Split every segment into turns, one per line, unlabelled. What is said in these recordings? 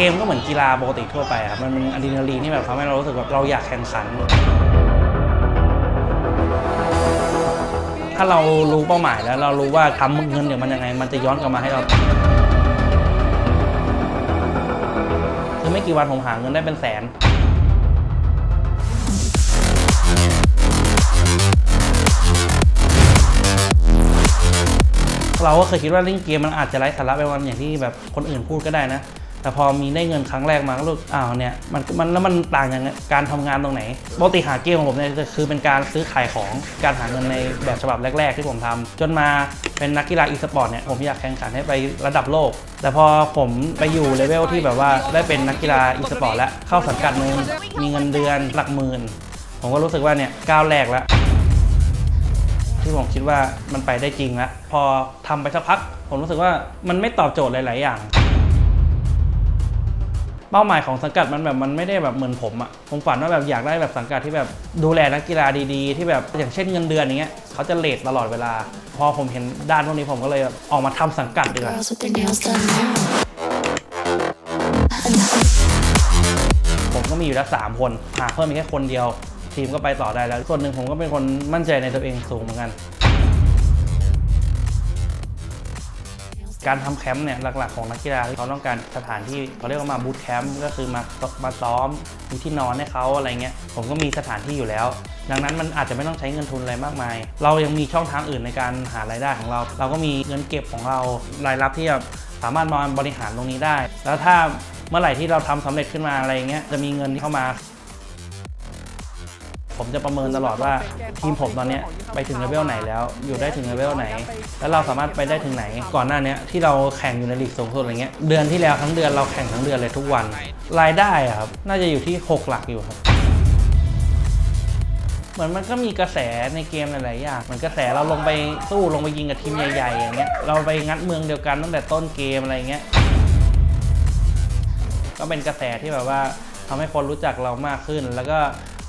เกมก็เหมือนกีฬาปกติทั่วไปครับมันเป็นอะดรีนาลีนที่แบบทำให้เรารู้สึกแบบเราอยากแข่งขัน ถ้าเรารู้เป้าหมายแล้วเรารู้ว่าทำเงินเดี๋ยวมันยังไง มันจะย้อนกลับมาให้เราคือไม่กี่วันผมหาเงินได้เป็นแสนเราก็เคยคิดว่าเล่นเกมมันอาจจะไร้สาระไปวันอย่างที่แบบคนอื่นพูดก็ได้นะ แต่พอมีได้เงินครั้งแรกมาก็รู้อ้าวเนี่ยมันมันแล้วมันต่างอย่างการทำงานตรงไหนปกติหาเกมของผมเนี่ยคือเป็นการซื้อขายของการหาเงินในแบบฉบับแรก ๆ ที่ผมทำจนมาเป็นนักกีฬาอีสปอร์ตเนี่ยผมอยากแข่งขันให้ไประดับโลก แต่พอผมไปอยู่เลเวลที่แบบว่าได้เป็นนักกีฬาอีสปอร์ตแล้วเข้าสังกัดหนึ่งมีเงินเดือนหลักหมื่นผมก็รู้สึกว่าเนี่ยก้าวแรกแล้วที่ผมคิดว่ามันไปได้จริงแล้วพอทำไปสักพัก ผมรู้สึกว่ามันไม่ตอบโจทย์หลาย ๆ อย่าง เป้าหมายของสังกัดมันแบบมันไม่ได้แบบเหมือนผมอะผมฝันว่าแบบอยากได้แบบสังกัดที่แบบดูแลนักกีฬาดีๆ ที่แบบอย่างเช่นเงินเดือนอย่างเงี้ยเขาจะเลทตลอดเวลา พอผมเห็นด้านพวกนี้ผมก็เลยออกมาทำสังกัดดีกว่าผมก็มีอยู่แล้วสามคนหาเพิ่มอีกแค่คนเดียว ทีมก็ไปต่อได้แล้ว ส่วนหนึ่งผมก็เป็นคนมั่นใจในตัวเองสูงเหมือนกัน การทำแคมป์เนี่ยหลักๆของนักกีฬาที่เขาต้องการสถานที่เขาเรียกว่ามาบูตแคมป์ก็คือมามาซ้อมมีที่นอนให้เขาอะไรเงี้ยผมก็มีสถานที่อยู่แล้ว ดังนั้นมันอาจจะไม่ต้องใช้เงินทุนอะไรมากมาย เรายังมีช่องทางอื่นในการหารายได้ของเรา เราก็มีเงินเก็บของเรารายรับที่แบบสามารถมาบริหารตรงนี้ได้ แล้วถ้าเมื่อไหร่ที่เราทำสำเร็จขึ้นมาอะไรเงี้ยจะมีเงินที่เข้ามา ผมจะประเมินตลอดว่าทีมผมตอนนี้ไปถึงเลเวลไหนแล้ว อยู่ได้ถึงเลเวลไหน แล้วเราสามารถไปได้ถึงไหน ก่อนหน้านี้ที่เราแข่งอยู่ในลีกสูงสุดอะไรเงี้ยเดือนที่แล้วทั้งเดือนเราแข่งทั้งเดือนเลยทุกวันรายได้อะครับน่าจะอยู่ที่ 6 หลักอยู่ครับเหมือนมันก็มีกระแสในเกมหลาย ๆ อย่างเหมือนกระแสเราลงไปสู้ลงไปยิงกับทีมใหญ่ ๆ อย่างเงี้ย เราไปงัดเมืองเดียวกันตั้งแต่ต้นเกมอะไรเงี้ย ก็เป็นกระแสที่แบบว่าทำให้คนรู้จักเรามากขึ้น แล้วก็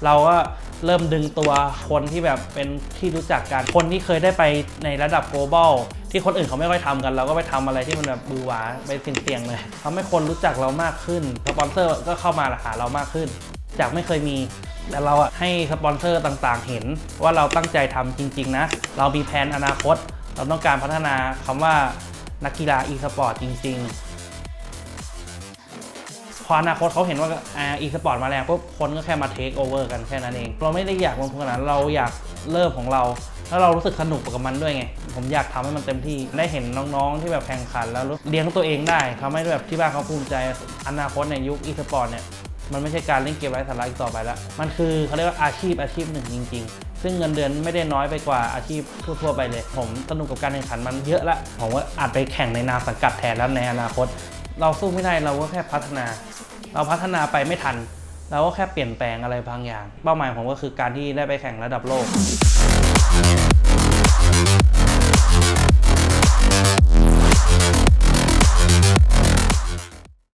เราก็ เริ่มดึงตัวคนที่แบบเป็นที่รู้จักกันคนที่เคยได้ไปในระดับ global ที่คนอื่นเขาไม่ค่อยทำกัน เราก็ไปทำอะไรที่มันแบบบือหวาไปเสี่ยงๆเลยทำให้คนรู้จักเรามากขึ้นสปอนเซอร์ก็เข้ามาหาเรามากขึ้น จากไม่เคยมีแต่เราอะให้สปอนเซอร์ต่างๆ เห็นว่าเราตั้งใจทำจริง ๆ นะ เรามีแผนอนาคต เราต้องการพัฒนาคำว่านักกีฬา e-sport จริง ๆ ออนาคตเขาเห็นว่าอีสปอร์ตมาแรงปุ๊บคนก็แค่มาเทคโอเวอร์กันแค่นั้นเอง เราไม่ได้อยากลงทุนขนาดเราอยากเริ่มของเราแล้วเรารู้สึกสนุกกับมันด้วยไง ผมอยากทำให้มันเต็มที่ ได้เห็นน้องๆ ที่แบบแข่งขันแล้วเลี้ยงตัวเองได้ทำให้แบบที่บ้านเขาภูมิใจ อนาคตในยุคอีสปอร์ตเนี่ย มันไม่ใช่การเล่นเกมไร้สาระอีกต่อไปแล้ว มันคือเขาเรียกว่าอาชีพอาชีพหนึ่งจริง ๆ ซึ่งเงินเดือนไม่ได้น้อยไปกว่าอาชีพทั่วๆไปเลย ผมสนุกกับการแข่งขันมันเยอะละ ผมว่าอาจไปแข่งในนามสังกัดแทนแล้วในอนาคต เราสู้ไม่ได้เราก็แค่พัฒนา เราพัฒนาไปไม่ทัน เราก็แค่เปลี่ยนแปลงอะไรบางอย่าง เป้าหมายผมก็คือการที่ได้ไปแข่งระดับโลก